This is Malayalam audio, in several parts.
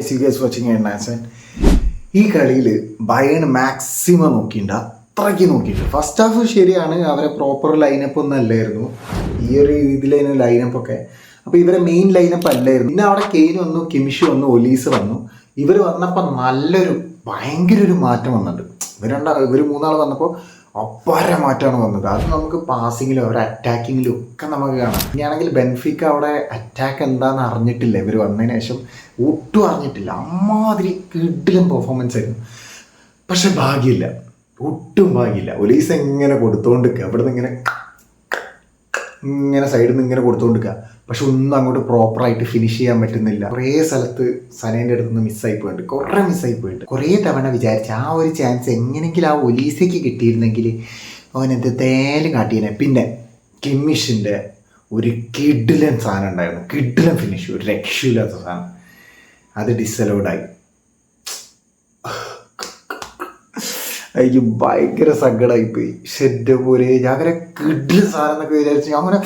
വാച്ചിങ് എണ്ണാസൻ ഈ കളിയിൽ ബയൺ മാക്സിമം നോക്കിയിട്ടുണ്ട് അത്രയ്ക്ക് നോക്കിയിട്ടുണ്ട് ഫസ്റ്റ് ഹാഫ് ശരിയാണ്. അവരെ പ്രോപ്പർ ലൈനപ്പ് ഒന്നും അല്ലായിരുന്നു. ഈ ഒരു ഇതിലായിരുന്നു ലൈനപ്പ് ഒക്കെ. അപ്പോൾ ഇവരെ മെയിൻ ലൈനപ്പ് അല്ലായിരുന്നു. പിന്നെ അവിടെ കെയിൻ വന്നു കിമിഷ് വന്നു ഒലീസ് വന്നു. ഇവർ വന്നപ്പോൾ നല്ലൊരു ഭയങ്കര ഒരു മാറ്റം വന്നിട്ടുണ്ട് ഇവർ രണ്ടാ ഇവർ മൂന്നാൾ വന്നപ്പോൾ ഒപ്പര മാറ്റമാണ് വന്നത്. അത് നമുക്ക് പാസിങ്ങിലും അവരുടെ അറ്റാക്കിങ്ങിലും ഒക്കെ നമുക്ക് കാണാം. ഇനിയാണെങ്കിൽ ബെൻഫിക്ക് അവിടെ അറ്റാക്ക് എന്താണെന്ന് അറിഞ്ഞിട്ടില്ല. ഇവർ വന്നതിന് ശേഷം ഒട്ടും അറിഞ്ഞിട്ടില്ല. അമ്മാതിരി കിട്ടിലും പെർഫോമൻസ് ആയിരുന്നു. പക്ഷെ ഭാഗ്യമില്ല. ഒട്ടും ഭാഗ്യമില്ല. ഒലീസ് എങ്ങനെ കൊടുത്തോണ്ടിരിക്കുക അവിടെ നിന്ന് ഇങ്ങനെ ഇങ്ങനെ സൈഡിൽ നിന്ന് ഇങ്ങനെ കൊടുത്തുകൊണ്ടിരിക്കുക പക്ഷെ ഒന്നും അങ്ങോട്ട് പ്രോപ്പറായിട്ട് ഫിനിഷ് ചെയ്യാൻ പറ്റുന്നില്ല. കുറേ സ്ഥലത്ത് സനേന്റെ അടുത്ത് നിന്ന് മിസ്സായി പോയിട്ടുണ്ട്. കുറേ മിസ്സായി പോയിട്ടുണ്ട്. കുറേ തവണ വിചാരിച്ച് ആ ഒരു ചാൻസ് എങ്ങനെയെങ്കിലും ആ ഒലീസയ്ക്ക് കിട്ടിയിരുന്നെങ്കിൽ അവൻ എന്ത് തേലും കാട്ടിയേനെ. പിന്നെ കിമ്മിഷിന്റെ ഒരു കിഡിലൻ സാധനം ഉണ്ടായിരുന്നു. കിഡിലൻ ഫിനിഷ് ഒരു രക്ഷയില്ലാത്ത സാധനം. അത് ഡിസലൗഡായി എനിക്ക് ഭയങ്കര സങ്കടമായിപ്പോയി ഷെഡ് പോലെ ഞാൻ അങ്ങനെ കിഡിൽ സാധനം എന്നൊക്കെ വിചാരിച്ചു ഞാൻ അങ്ങനെ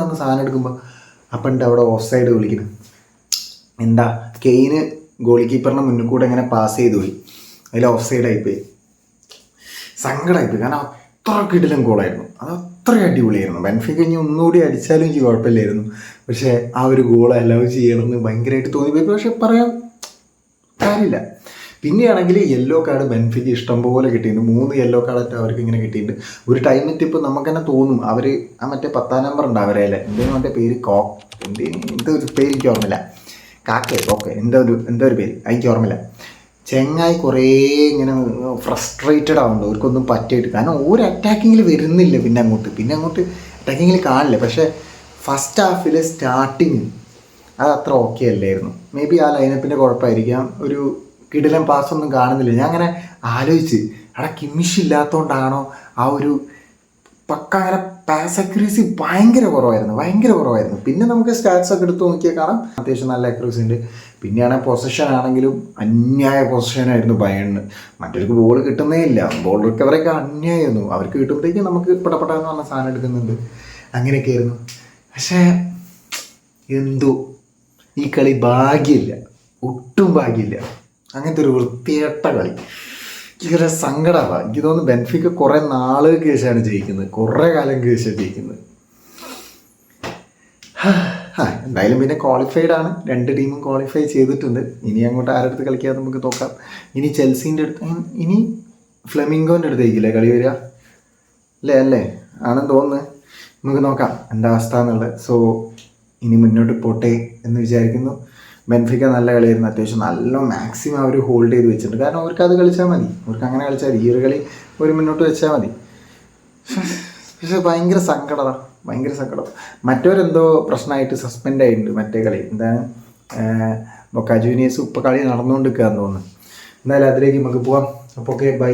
നമ്മൾ സാധനം എടുക്കുമ്പോൾ അപ്പം ഉണ്ട് അവിടെ ഓഫ് സൈഡ് വിളിക്കണം എന്താ കെയിന് ഗോൾ കീപ്പറിന്റെ മുന്നിൽ കൂടെ ഇങ്ങനെ പാസ് ചെയ്തു പോയി. അതിൽ ഓഫ് സൈഡായിപ്പോയി സങ്കടമായിപ്പോയി കാരണം അത്ര കിഡിലും ഗോളായിരുന്നു. അത് അത്ര അടിപൊളിയായിരുന്നു. ബെൻഫിക്ക് ഇനി ഒന്നുകൂടി അടിച്ചാലും എനിക്ക് കുഴപ്പമില്ലായിരുന്നു. പക്ഷേ ആ ഒരു ഗോൾ അലൗ ചെയ്യണമെന്ന് ഭയങ്കരമായിട്ട് തോന്നിപ്പോയി. പക്ഷെ പറയാൻ കാര്യമില്ല. പിന്നെയാണെങ്കിൽ യെല്ലോ കാർഡ് ഇഷ്ടം പോലെ കിട്ടിയിട്ടുണ്ട്. മൂന്ന് യെല്ലോ കാർഡൊക്കെ അവർക്ക് ഇങ്ങനെ കിട്ടിയിട്ടുണ്ട്. ഒരു ടൈമിൽ എത്തിയപ്പോൾ നമുക്ക് തന്നെ തോന്നും അവർ ആ മറ്റേ പത്താം നമ്പർ ഉണ്ട് അവരെ എന്തേലും മറ്റേ പേര്? കോ എന്തേ എന്തോ ഒരു പേര് എനിക്ക് ഓർമ്മയില്ല. കാക്കേ ഓക്കെ എന്തോ ഒരു എന്തോ ഒരു പേര്. എനിക്ക് ഓർമ്മയില്ല. ചെങ്ങായി കുറേ ഇങ്ങനെ ഫ്രസ്ട്രേറ്റഡ് ആവുന്നുണ്ട്. അവർക്കൊന്നും പറ്റിയിട്ട്. കാരണം ഒരു അറ്റാക്കിങ്ങിൽ വരുന്നില്ല പിന്നെ അങ്ങോട്ട്. പിന്നെ അങ്ങോട്ട് അറ്റാക്കിങ്ങിൽ കാണില്ല. പക്ഷേ ഫസ്റ്റ് ഹാഫിലെ സ്റ്റാർട്ടിങ് അത് അത്ര ഓക്കെ അല്ലായിരുന്നു. മേ ബി ആ ലൈനപ്പിന്റെ കുഴപ്പമായിരിക്കാം. ഒരു കിടിലൻ പാസ് ഒന്നും കാണുന്നില്ല. ഞാൻ അങ്ങനെ ആലോചിച്ച് അവിടെ കിമിഷ് ഇല്ലാത്തതുകൊണ്ടാണോ ആ ഒരു പക്ക അങ്ങനെ പാസ് അക്യൂറസി ഭയങ്കര കുറവായിരുന്നു ഭയങ്കര കുറവായിരുന്നു. പിന്നെ നമുക്ക് സ്റ്റാറ്റ്സ് ഒക്കെ എടുത്ത് നോക്കിയാൽ കാണാം. അത്യാവശ്യം നല്ല അക്യൂറസി ഉണ്ട്. പിന്നെയാണ് പൊസിഷൻ ആണെങ്കിലും അന്യായ പൊസിഷനായിരുന്നു ബയണിന് മറ്റൊരു ബോൾ കിട്ടുന്നേ ഇല്ല. ബോൾ റിക്കവറൊക്കെ അന്യായിരുന്നു അവർക്ക് കിട്ടുമ്പോഴത്തേക്കും നമുക്ക് പെടപ്പെടാന്ന് പറഞ്ഞ സാധനം എടുക്കുന്നുണ്ട്. അങ്ങനെയൊക്കെ ആയിരുന്നു. പക്ഷേ എന്തോ? ഈ കളി ഭാഗ്യമില്ല. ഒട്ടും ഭാഗ്യമില്ല. അങ്ങനത്തെ ഒരു വൃത്തിയേട്ട കളി. എനിക്കൊരു സങ്കടമാണ് എനിക്ക് തോന്നുന്നു ബെൻഫിക്ക് കുറേ നാളുകൾക്ക് ശേഷമാണ് ജയിക്കുന്നത്. കുറേ കാലം ശേഷം ജയിക്കുന്നത്. എന്തായാലും പിന്നെ ക്വാളിഫൈഡ് ആണ്. രണ്ട് ടീമും ക്വാളിഫൈ ചെയ്തിട്ടുണ്ട്. ഇനി അങ്ങോട്ട് ആരുടെ അടുത്ത് കളിക്കാതെ നമുക്ക് നോക്കാം. ഇനി ചെൽസീന്റെ അടുത്ത് ഇനി ഫ്ലെമിംഗോന്റെ അടുത്തേക്കില്ലേ കളി വരിക? അല്ലേ അല്ലേ? ആണെന്ന് തോന്നുന്നത് നമുക്ക് നോക്കാം. എന്താ അവസ്ഥ എന്നുള്ളത്. സോ ഇനി മുന്നോട്ട് പോട്ടെ എന്ന് വിചാരിക്കുന്നു. ബെൻഫിക്ക നല്ല കളിയായിരുന്നു. അത്യാവശ്യം നല്ല മാക്സിമം അവർ ഹോൾഡ് ചെയ്ത് വെച്ചിട്ടുണ്ട്. കാരണം അവർക്ക് അത് കളിച്ചാൽ മതി. അവർക്ക് അങ്ങനെ കളിച്ചാൽ ഈ ഒരു കളി ഒരു മുന്നോട്ട് വെച്ചാൽ മതി. പക്ഷെ ഭയങ്കര സങ്കടത ഭയങ്കര സങ്കടം മറ്റവരെന്തോ പ്രശ്നമായിട്ട് സസ്പെൻഡ് ആയിട്ടുണ്ട് മറ്റേ കളി. എന്താണ്? ബൊക്കാജൂനിയേഴ്സ് ഇപ്പോൾ കളി നടന്നുകൊണ്ടിരിക്കുകയെന്ന് തോന്നുന്നു. എന്തായാലും അതിലേക്ക് നമുക്ക് പോവാം. അപ്പോൾ ഓക്കെ ബൈ